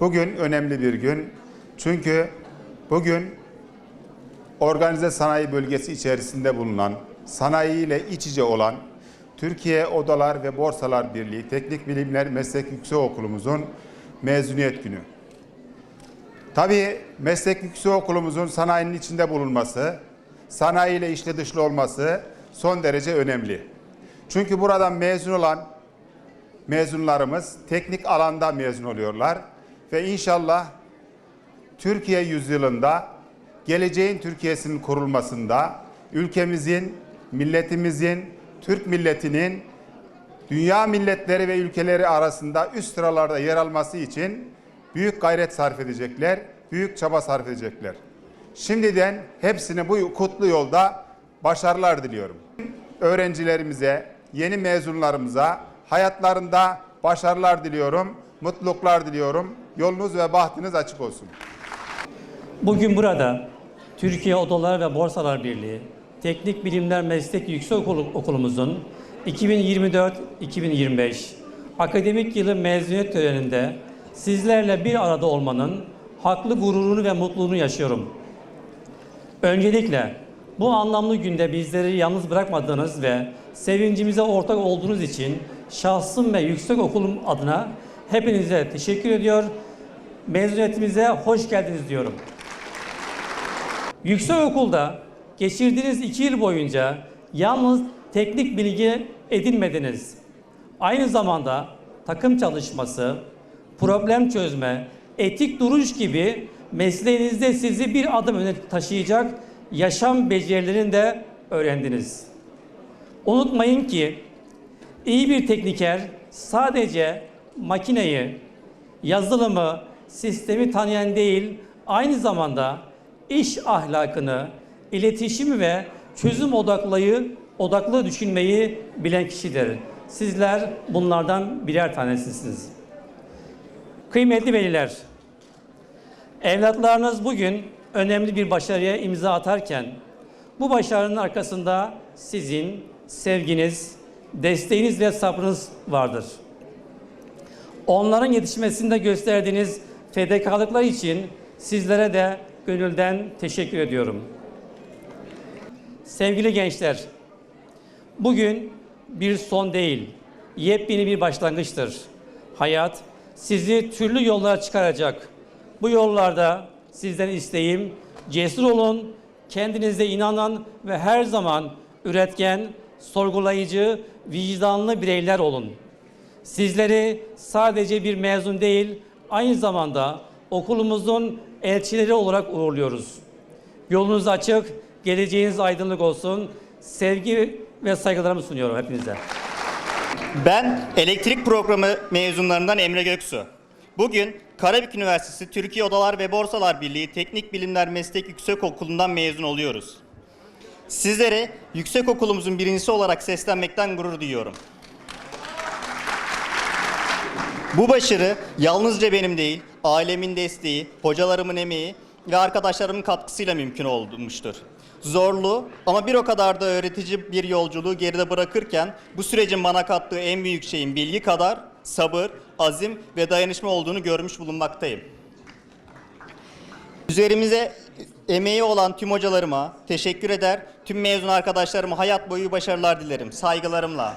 Bugün önemli bir gün. Çünkü bugün organize sanayi bölgesi içerisinde bulunan, sanayiyle iç içe olan Türkiye Odalar ve Borsalar Birliği Teknik Bilimler Meslek Yüksekokulumuzun mezuniyet günü. Tabii meslek yüksekokulumuzun sanayinin içinde bulunması, sanayiyle içli dışlı olması son derece önemli. Çünkü buradan mezun olan mezunlarımız teknik alanda mezun oluyorlar ve inşallah Türkiye yüzyılında geleceğin Türkiye'sinin kurulmasında ülkemizin, milletimizin, Türk milletinin dünya milletleri ve ülkeleri arasında üst sıralarda yer alması için büyük gayret sarf edecekler, büyük çaba sarf edecekler. Şimdiden hepsine bu kutlu yolda başarılar diliyorum. Öğrencilerimize, yeni mezunlarımıza hayatlarında başarılar diliyorum, mutluluklar diliyorum. Yolunuz ve bahtınız açık olsun. Bugün burada Türkiye Odalar ve Borsalar Birliği Teknik Bilimler Meslek Yüksekokulu Okulumuzun 2024-2025 akademik yılı mezuniyet töreninde sizlerle bir arada olmanın haklı gururunu ve mutluluğunu yaşıyorum. Öncelikle bu anlamlı günde bizleri yalnız bırakmadığınız ve sevincimize ortak olduğunuz için şahsım ve yüksek okulum adına hepinize teşekkür ediyor. Mezuniyetimize hoş geldiniz diyorum. Yüksekokulda geçirdiğiniz iki yıl boyunca yalnız teknik bilgi edinmediniz. Aynı zamanda takım çalışması, problem çözme, etik duruş gibi mesleğinizde sizi bir adım öne taşıyacak yaşam becerilerini de öğrendiniz. Unutmayın ki iyi bir tekniker sadece makineyi, yazılımı, sistemi tanıyan değil, aynı zamanda iş ahlakını, iletişimi ve çözüm odaklayı, odaklı düşünmeyi bilen kişidir. Sizler bunlardan birer tanesisiniz. Kıymetli veliler, evlatlarınız bugün önemli bir başarıya imza atarken, bu başarının arkasında sizin sevginiz, desteğiniz ve sabrınız vardır. Onların yetişmesinde gösterdiğiniz fedakarlıklar için sizlere de gönülden teşekkür ediyorum. Sevgili gençler, bugün bir son değil, yepyeni bir başlangıçtır. Hayat sizi türlü yollara çıkaracak. Bu yollarda sizden isteğim cesur olun, kendinize inanan ve her zaman üretken, sorgulayıcı, vicdanlı bireyler olun. Sizleri sadece bir mezun değil, aynı zamanda okulumuzun elçileri olarak uğurluyoruz. Yolunuz açık, geleceğiniz aydınlık olsun. Sevgi ve saygılarımı sunuyorum hepinize. Ben elektrik programı mezunlarından Emre Göksu. Bugün Karabük Üniversitesi Türkiye Odalar ve Borsalar Birliği Teknik Bilimler Meslek Yüksekokulu'ndan mezun oluyoruz. Sizlere yüksekokulumuzun birincisi olarak seslenmekten gurur duyuyorum. Bu başarı yalnızca benim değil, ailemin desteği, hocalarımın emeği ve arkadaşlarımın katkısıyla mümkün olmuştur. Zorlu ama bir o kadar da öğretici bir yolculuğu geride bırakırken bu sürecin bana kattığı en büyük şeyin bilgi kadar sabır, azim ve dayanışma olduğunu görmüş bulunmaktayım. Üzerimize emeği olan tüm hocalarıma teşekkür eder, tüm mezun arkadaşlarıma hayat boyu başarılar dilerim. Saygılarımla.